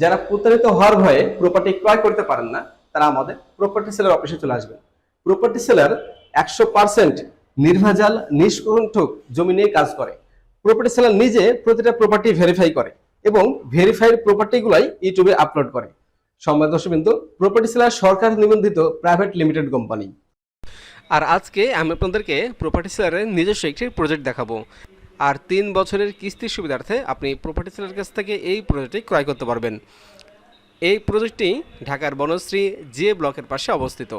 যারা প্রতারিত হওয়ার ভয়ে প্রপার্টি ক্রয় করতে পারেন না, তারা আমাদের প্রপার্টি সেলার অফিসে চলে আসবেন। প্রপার্টি সেলার একশো পার্সেন্ট নির্ভেজাল, নিষ্কণ্ঠক জমি নিয়ে কাজ করে। প্রপার্টি সেলার নিজে প্রতিটা প্রপার্টি ভেরিফাই করে এবং ভেরিফাইড প্রপার্টিগুলাই ইউটিউবে আপলোড করে। সম্মানিত দর্শকবিন্দু প্রপার্টি সেলার সরকার নিবন্ধিত প্রাইভেট লিমিটেড কোম্পানি আর আজকে আমি আপনাদেরকে প্রপার্টি সেলারের নিজস্ব একটি প্রজেক্ট দেখাবো। আর তিন বছরের কিস্তির সুবিধার্থে আপনি প্রপার্টি সেলার কাছ থেকে এই প্রজেক্টটি ক্রয় করতে পারবেন। এই প্রজেক্টটি ঢাকার বনশ্রী জে ব্লকের পাশে অবস্থিত।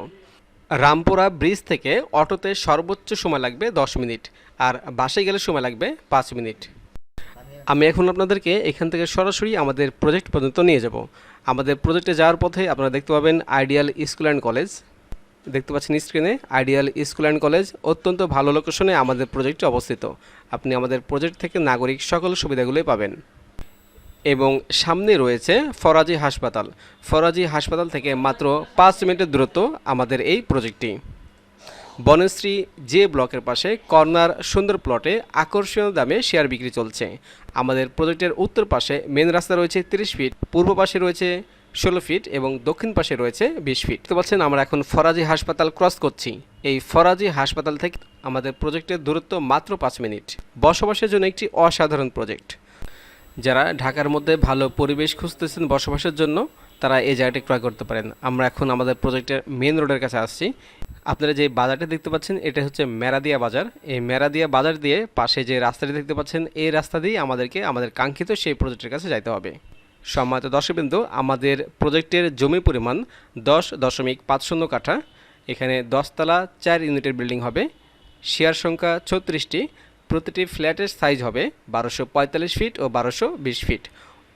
রামপুরা ব্রিজ থেকে অটোতে সর্বোচ্চ সময় লাগবে দশ মিনিট আর বাসে গেলে সময় লাগবে পাঁচ মিনিট। আমি এখন আপনাদেরকে এখান থেকে সরাসরি আমাদের প্রজেক্ট পর্যন্ত নিয়ে যাব। আমাদের প্রজেক্টে যাওয়ার পথে আপনারা দেখতে পাবেন আইডিয়াল স্কুল অ্যান্ড কলেজ দেখতে পাচ্ছেন স্ক্রিনে আইডিয়াল স্কুল অ্যান্ড কলেজ অত্যন্ত ভালো লোকেশনে আমাদের প্রজেক্টটি অবস্থিত। আপনি আমাদের প্রজেক্ট থেকে নাগরিক সকল সুবিধাগুলোই পাবেন। এবং সামনে রয়েছে ফরাজি হাসপাতাল। ফরাজি হাসপাতাল থেকে মাত্র পাঁচ মিনিটের দূরত্ব আমাদের এই প্রজেক্টটি বনশ্রী জে ব্লকের পাশে কর্নার সুন্দর প্লটে আকর্ষণীয় দামে শেয়ার বিক্রি চলছে। আমাদের প্রজেক্টের উত্তর পাশে মেন রাস্তা রয়েছে তিরিশ ফিট পূর্ব পাশে রয়েছে ষোলো ফিট এবং দক্ষিণ পাশে রয়েছে বিশ ফিট দেখতে পাচ্ছেন, আমরা এখন ফরাজি হাসপাতাল ক্রস করছি। এই ফরাজি হাসপাতাল থেকে আমাদের প্রজেক্টের দূরত্ব মাত্র পাঁচ মিনিট বসবাসের জন্য একটি অসাধারণ প্রজেক্ট যারা ঢাকার মধ্যে ভালো পরিবেশ খুঁজতেছেন বসবাসের জন্য, তারা এই জায়গাটি ক্রয় করতে পারেন। আমরা এখন আমাদের প্রজেক্টের মেন রোডের কাছে আসছি। আপনারা যে বাজারটি দেখতে পাচ্ছেন, এটা হচ্ছে মেরাদিয়া বাজার। এই মেরাদিয়া বাজার দিয়ে পাশে যে রাস্তাটি দেখতে পাচ্ছেন, এই রাস্তা দিয়ে আমাদেরকে, আমাদের কাঙ্ক্ষিত সেই প্রজেক্টের কাছে যাইতে হবে। সম্মানিত দর্শকবিন্দু, আমাদের প্রজেক্টের জমি পরিমাণ দশ দশমিক পাঁচ শূন্য কাঠা। এখানে দশতলা চার ইউনিটের বিল্ডিং হবে। শেয়ার সংখ্যা ছত্রিশটি। প্রতিটি ফ্ল্যাটের সাইজ হবে বারোশো পঁয়তাল্লিশ ফিট ও বারোশো বিশ ফিট।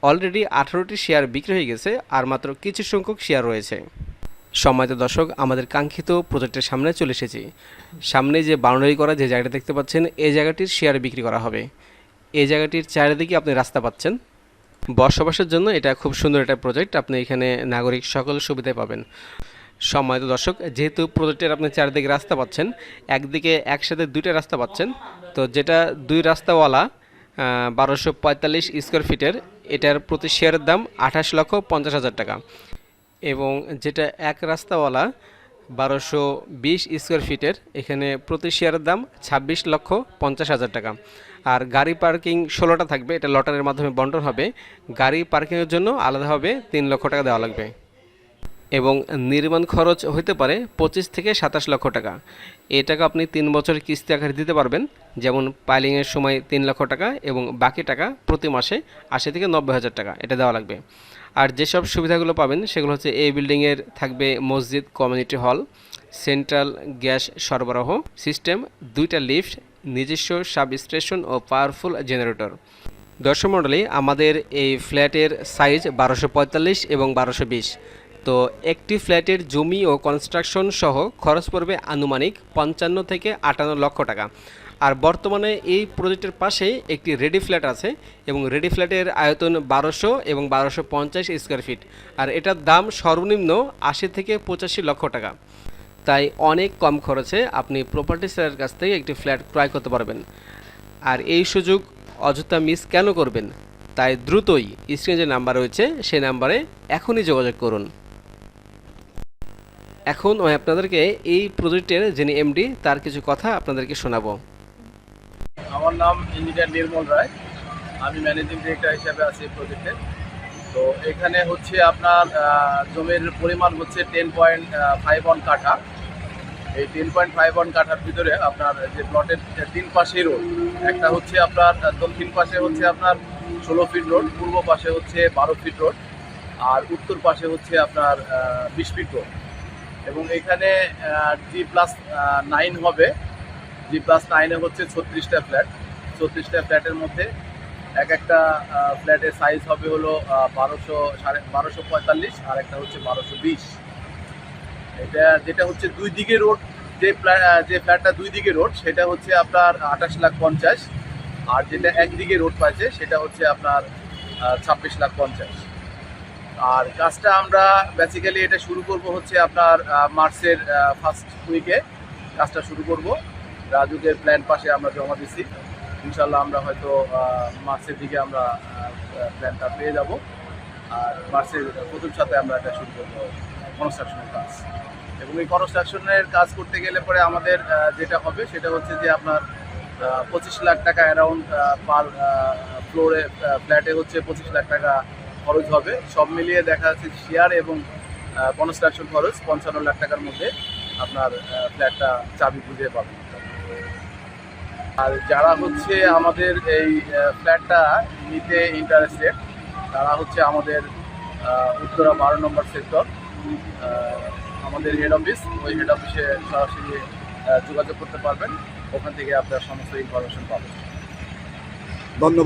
অলরেডি আঠারোটি শেয়ার বিক্রি হয়ে গেছে, আর মাত্র কিছু সংখ্যক শেয়ার রয়েছে। সম্মানিত দর্শক, আমাদের কাঙ্ক্ষিত প্রজেক্টের সামনে চলে এসেছি। সামনে যে বাউন্ডারি করা, যে জায়গাটা দেখতে পাচ্ছেন এই জায়গাটির শেয়ার বিক্রি করা হবে। এই জায়গাটির চারিদিকে আপনি রাস্তা পাচ্ছেন। বসবাসের জন্য এটা খুব সুন্দর একটা প্রজেক্ট আপনি এখানে নাগরিক সকল সুবিধাই পাবেন। সম্মানিত দর্শক, যেহেতু প্রজেক্টের আপনি চারিদিকে রাস্তা পাচ্ছেন, একদিকে একসাথে দুইটা রাস্তা পাচ্ছেন, তো যেটা দুই রাস্তাওয়ালা বারোশো পঁয়তাল্লিশ স্কোয়ার ফিটের এটার প্রতি শেয়ারের দাম আঠাশ লক্ষ পঞ্চাশ হাজার টাকা। এবং যেটা এক রাস্তাওয়ালা বারোশো বিশ স্কোয়ার ফিটের, এখানে প্রতি শেয়ারের দাম ছাব্বিশ লক্ষ পঞ্চাশ হাজার টাকা। আর গাড়ি পার্কিং ষোলোটা থাকবে, এটা লটারের মাধ্যমে বন্টন হবে। গাড়ি পার্কিংয়ের জন্য আলাদাভাবে তিন লক্ষ টাকা দেওয়া লাগবে। এবং নির্মাণ খরচ হতে পারে পঁচিশ থেকে সাতাশ লক্ষ টাকা। এই টাকা আপনি তিন বছর কিস্তি আকারে দিতে পারবেন, যেমন পাইলিংয়ের সময় তিন লক্ষ টাকা এবং বাকি টাকা প্রতি মাসে আশি থেকে নব্বই হাজার টাকা, এটা দেওয়া লাগবে। আর যেসব সুবিধাগুলো পাবেন সেগুলো হচ্ছে এই বিল্ডিংয়ের থাকবে মসজিদ, কমিউনিটি হল, সেন্ট্রাল গ্যাস সরবরাহ সিস্টেম, দুইটা লিফট, নিজস্ব সাব স্টেশন ও পাওয়ারফুল জেনারেটর। দর্শক মণ্ডলী, আমাদের এই ফ্ল্যাটের সাইজ বারোশো পঁয়তাল্লিশ এবং বারোশো বিশ। তো একটি ফ্ল্যাটের জমি ও কনস্ট্রাকশন সহ খরচ পড়বে আনুমানিক পঞ্চান্ন থেকে আটান্ন লক্ষ টাকা। আর বর্তমানে এই প্রজেক্টের পাশেই একটি রেডি ফ্ল্যাট আছে এবং রেডি ফ্ল্যাটের আয়তন বারোশো এবং বারোশো পঞ্চাশ স্কোয়ার ফিট। আর এটার দাম সর্বনিম্ন আশি থেকে পঁচাশি লক্ষ টাকা। তাই অনেক কম খরচে আপনি প্রপার্টি সেলারের কাছ থেকে একটি ফ্ল্যাট ক্রয় করতে পারবেন। আর এই সুযোগ অযথা মিস কেন করবেন? তাই দ্রুতই স্ক্রিনে যে নাম্বার রয়েছে, সেই নাম্বারে এখনই যোগাযোগ করুন। এখন আমি আপনাদেরকে এই প্রজেক্টের যিনি এমডি তার কিছু কথা আপনাদেরকে শোনাবো। আমার নাম ইঞ্জিনিয়ার নির্মল রায়। আমি ম্যানেজিং ডিরেক্টর হিসেবে আছি প্রজেক্টে। তো এখানে হচ্ছে আপনার জমির পরিমাণ হচ্ছে টেন পয়েন্ট ফাইভ ওয়ান কাঠা। এই টেন পয়েন্ট ফাইভ ওয়ান কাঠার ভিতরে আপনার যে প্লটের তিন পাশেই রোড একটা হচ্ছে আপনার দক্ষিণ পাশে হচ্ছে আপনার ষোলো ফিট রোড পূর্ব পাশে হচ্ছে বারো ফিট রোড আর উত্তর পাশে হচ্ছে আপনার বিশ ফিট রোড এবং এখানে জি প্লাস নাইন হবে। জি প্লাস নাইনে হচ্ছে ছত্রিশটা ফ্ল্যাট ছত্রিশটা ফ্ল্যাটের মধ্যে। এক একটা ফ্ল্যাটের সাইজ হবে হলো বারোশো সাড়ে, বারোশো পঁয়তাল্লিশ আর একটা হচ্ছে বারোশো বিশ। এটা যেটা হচ্ছে দুই দিকে রোড যে যে ফ্ল্যাটটা দুই দিকে রোড সেটা হচ্ছে আপনার আঠাশ লাখ পঞ্চাশ। আর যেটা একদিকে রোড পাইছে সেটা হচ্ছে আপনার ছাব্বিশ লাখ পঞ্চাশ। আর কাজটা আমরা বেসিক্যালি এটা শুরু করব হচ্ছে আপনার মার্চের ফার্স্ট উইকে কাজটা শুরু করব। রাজুকের প্ল্যান পাশে আমরা জমা দিছি। ইনশাল্লাহ আমরা হয়তো মার্চের দিকে আমরা প্ল্যানটা পেয়ে যাব। আর মার্চের প্রথম সাথে আমরা এটা শুরু করব কনস্ট্রাকশনের কাজ। এবং এই কনস্ট্রাকশনের কাজ করতে গেলে পরে আমাদের যেটা হবে সেটা হচ্ছে যে আপনার পঁচিশ লাখ টাকা অ্যারাউন্ড পার ফ্লোরে ফ্ল্যাটে হচ্ছে পঁচিশ লাখ টাকা খরচ হবে। সব মিলিয়ে দেখা যাচ্ছে শেয়ার এবং কনস্ট্রাকশন খরচ পঞ্চান্ন লাখ টাকার মধ্যে আপনার ফ্ল্যাটটা চাবি বুঝে পাবেন। আর যারা হচ্ছে আমাদের এই ফ্ল্যাটটা নিতে ইন্টারেস্টেড তারা হচ্ছে আমাদের উত্তরা বারো নম্বর সেক্টর আমাদের হেড অফিস ওই হেড অফিসে সরাসরি যোগাযোগ করতে পারবেন। ওখান থেকে আপনার সমস্ত ইনফরমেশন পাবেন। ধন্যবাদ।